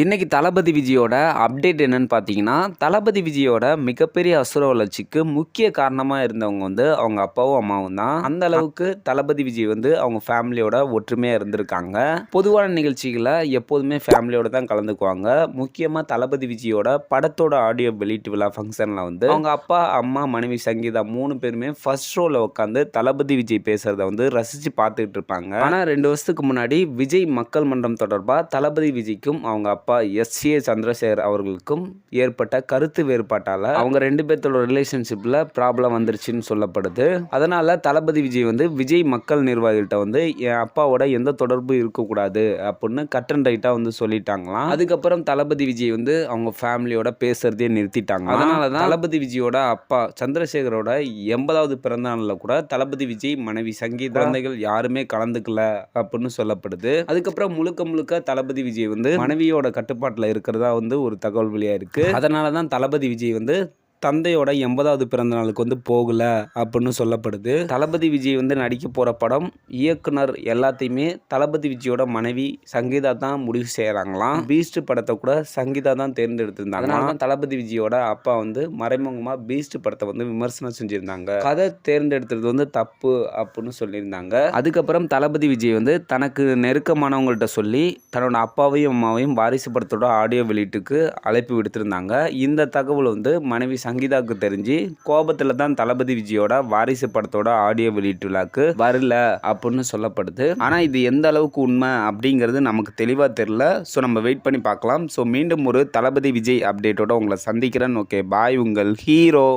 இன்றைக்கி தளபதி விஜயோட அப்டேட் என்னன்னு பார்த்தீங்கன்னா தளபதி விஜயோட மிகப்பெரிய அசுர வளர்ச்சிக்கு முக்கிய காரணமாக இருந்தவங்க வந்து அவங்க அப்பாவும் அம்மாவும் தான். அந்த அளவுக்கு தளபதி விஜய் வந்து அவங்க ஃபேமிலியோட ஒற்றுமையாக இருந்திருக்காங்க. பொதுவான நிகழ்ச்சிகளை எப்போதுமே ஃபேமிலியோட தான் கலந்துக்குவாங்க. முக்கியமாக தளபதி விஜயோட படத்தோட ஆடியோ வெளியீட்டு விழா ஃபங்க்ஷனில் வந்து அவங்க அப்பா அம்மா மனைவி சங்கீதா மூணு பேருமே ஃபர்ஸ்ட் ரோவில் உட்காந்து தளபதி விஜய் பேசுகிறத வந்து ரசித்து பார்த்துக்கிட்டு இருப்பாங்க. ஆனால் ரெண்டு வருஷத்துக்கு முன்னாடி விஜய் மக்கள் மன்றம் தொடர்பாக தளபதி விஜய்க்கும் அவங்க அப்பா எஸ் ஏ சந்திரசேகர் அவர்களுக்கும் ஏற்பட்ட கருத்து வேறுபாட்டால் அவங்க ரெண்டு பேர்த்தோட ரிலேஷன்ஷிப்பில் ப்ராப்ளம் வந்துருச்சுன்னு சொல்லப்படுது. அதனால தளபதி விஜய் வந்து விஜய் மக்கள் நிர்வாகிகிட்ட வந்து என் அப்பாவோட எந்த தொடர்பும் இருக்கக்கூடாது அப்படின்னு கட் அண்ட் ரைட்டாக வந்து சொல்லிட்டாங்களாம். அதுக்கப்புறம் தளபதி விஜய் வந்து அவங்க ஃபேமிலியோட பேசுறதே நிறுத்திட்டாங்க அதனால தான் தளபதி விஜயோட அப்பா சந்திரசேகரோட எண்பதாவது பிறந்த நாளில் கூட தளபதி விஜய் மனைவி சங்கீத குழந்தைகள் யாருமே கலந்துக்கல அப்படின்னு சொல்லப்படுது. அதுக்கப்புறம் முழுக்க முழுக்க தளபதி விஜய் வந்து மனைவியோட கட்டுப்பாட்டில் இருக்கிறதா வந்து ஒரு தகவல் வெளியாக இருக்கு அதனால தான் தளபதி விஜய் வந்து தந்தையோட எண்பதாவது பிறந்த நாளுக்கு வந்து போகல அப்படின்னு சொல்லப்படுது. தளபதி விஜய் வந்து நடிக்க போகிற படம் இயக்குனர் எல்லாத்தையுமே தளபதி விஜயோட மனைவி சங்கீதா தான் முடிவு செய்கிறாங்களாம் பீஸ்ட் படத்தை கூட சங்கீதா தான் தேர்ந்தெடுத்திருந்தாங்க தான் தளபதி விஜயோட அப்பா வந்து மறைமுகமாக பீஸ்ட் படத்தை வந்து விமர்சனம் செஞ்சுருந்தாங்க. கதை தேர்ந்தெடுத்தது வந்து தப்பு அப்படின்னு சொல்லியிருந்தாங்க. அதுக்கப்புறம் தளபதி விஜய் வந்து தனக்கு நெருக்கமானவங்கள்ட்ட சொல்லி தன்னோட அப்பாவையும் அம்மாவையும் வாரிசு படத்தோட ஆடியோ வெளியீட்டுக்கு அழைப்பு விடுத்திருந்தாங்க. இந்த தகவல் வந்து மனைவி சங்கீதாவுக்கு தெரிஞ்சு கோபத்தில் தான் தளபதி விஜயோட வாரிசு படத்தோட ஆடியோ வெளியீட்டு விழாக்கு வரல அப்படின்னு சொல்லப்படுது. ஆனால் இது எந்த அளவுக்கு உண்மை அப்படிங்கிறது நமக்கு தெளிவாக தெரில ஸோ நம்ம வெயிட் பண்ணி பார்க்கலாம். ஸோ மீண்டும் ஒரு தளபதி விஜய் அப்டேட்டோட உங்களை சந்திக்கிறேன். ஓகே பாய் உங்கள் ஹீரோ.